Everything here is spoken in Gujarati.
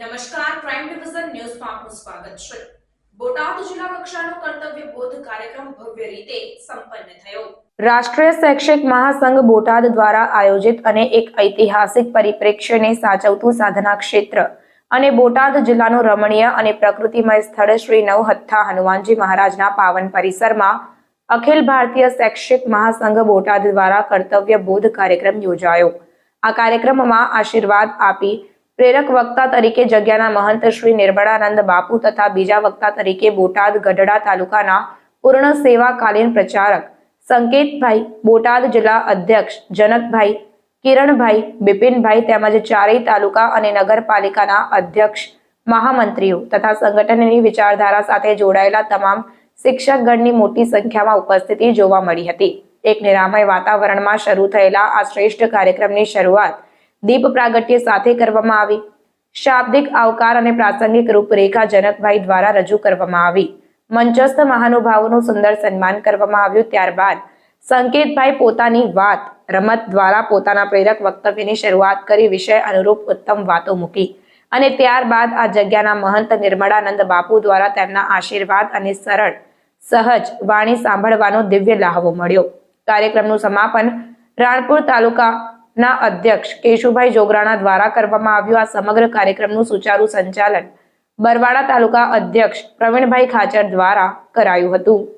ન્યૂઝમાં આપનું સ્વાગત છે. બોટાદ જિલ્લા કક્ષાનો કર્તવ્ય બોધ કાર્યક્રમ ભવ્ય રીતે સંપન્ન થયો. રાષ્ટ્રીય શૈક્ષિક મહાસંઘ બોટાદ દ્વારા આયોજિત અને એક ઐતિહાસિક પરિપ્રેક્ષ્યને સાચવતું સાધના ક્ષેત્ર અને બોટાદ જિલ્લાનું રમણીય અને પ્રકૃતિમય સ્થળ શ્રી નવહથ્થા હનુમાનજી મહારાજના પાવન પરિસરમાં અખિલ ભારતીય શૈક્ષિક મહાસંઘ બોટાદ દ્વારા કર્તવ્ય બોધ કાર્યક્રમ યોજાયો. આ કાર્યક્રમમાં આશીર્વાદ આપી પ્રેરક વક્તા તરીકે જગ્યાના મહંત શ્રી નિર્મળાનંદ બાપુ તથા બીજા વક્તા તરીકે બોટાદ ગઢડા તાલુકાના પૂર્ણ સેવાકાલીન પ્રચારક સંકેતભાઈ, બોટાદ જિલ્લા અધ્યક્ષ જનકભાઈ, કિરણભાઈ, બિપિનભાઈ તેમજ ચારેય તાલુકા અને નગરપાલિકાના અધ્યક્ષ મહામંત્રીઓ તથા સંગઠનની વિચારધારા સાથે જોડાયેલા તમામ શિક્ષકગણની મોટી સંખ્યામાં ઉપસ્થિતિ જોવા મળી હતી. એક નિરામય વાતાવરણમાં શરૂ થયેલા આ શ્રેષ્ઠ કાર્યક્રમની શરૂઆત દીપ પ્રાગટ્ય સાથે કરવામાં આવી. શાબ્દિક આવકાર અને પ્રાસંગિક રૂપરેખા જનકભાઈ દ્વારા રજૂ કરવામાં આવી. મંચસ્થ મહાનુભાવોનું સુંદર સન્માન કરવામાં આવ્યું ત્યારબાદ સંકેતભાઈ પોતાની વાત, રમત દ્વારા પોતાના પ્રેરક વક્તવ્યની શરૂઆત કરી વિષય અનુરૂપ ઉત્તમ વાતો મૂકી. અને ત્યારબાદ આ જગ્યાના મહંત નિર્મળાનંદ બાપુ દ્વારા તેમના આશીર્વાદ અને સરળ, સહજ વાણી સાંભળવાનો દિવ્ય લાહવો મળ્યો. કાર્યક્રમનું સમાપન રાણપુર તાલુકાના અધ્યક્ષ કેશુભાઈ જોગરાણા દ્વારા કરવામાં આવ્યું આ સમગ્ર કાર્યક્રમનું સુચારુ સંચાલન બરવાડા તાલુકા અધ્યક્ષ પ્રવીણભાઈ ખાચર દ્વારા કરાયું હતું.